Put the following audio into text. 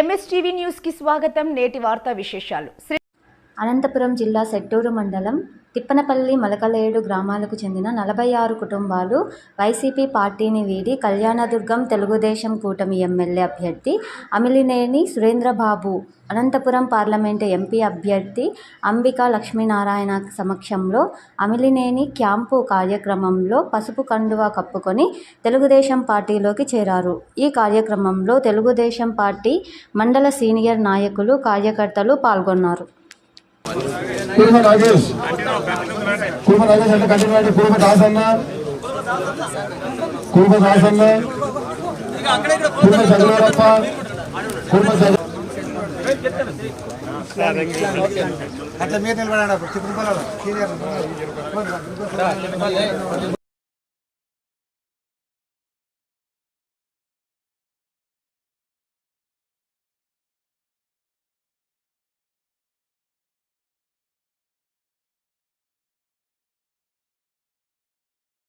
MSTV న్యూస్కి స్వాగతం. నేటి వార్తా విశేషాలు. శ్రీ అనంతపురం జిల్లా సెట్టూరు మండలం తిప్పనపల్లి మలకలేడు గ్రామాలకు చెందిన నలభై ఆరు కుటుంబాలు వైసీపీ పార్టీని వీడి కళ్యాణదుర్గం తెలుగుదేశం కూటమి ఎమ్మెల్యే అభ్యర్థి అమిలినేని సురేంద్రబాబు అనంతపురం పార్లమెంటు ఎంపీ అభ్యర్థి అంబికా లక్ష్మీనారాయణ సమక్షంలో అమిలినేని క్యాంపు కార్యక్రమంలో పసుపు కండువా కప్పుకొని తెలుగుదేశం పార్టీలోకి చేరారు. ఈ కార్యక్రమంలో తెలుగుదేశం పార్టీ మండల సీనియర్ నాయకులు కార్యకర్తలు పాల్గొన్నారు. కుటుంబ రాజేష్ అంటే కంటిన్యూ అంటే కుటుంబ దాసన్న. కుటుంబ దాసన్న. కుటుంబ చదువురప్ప కుటుంబ అట్లా మీరు నిలబడాడు అప్పుడు. చిత్రం పొలాలు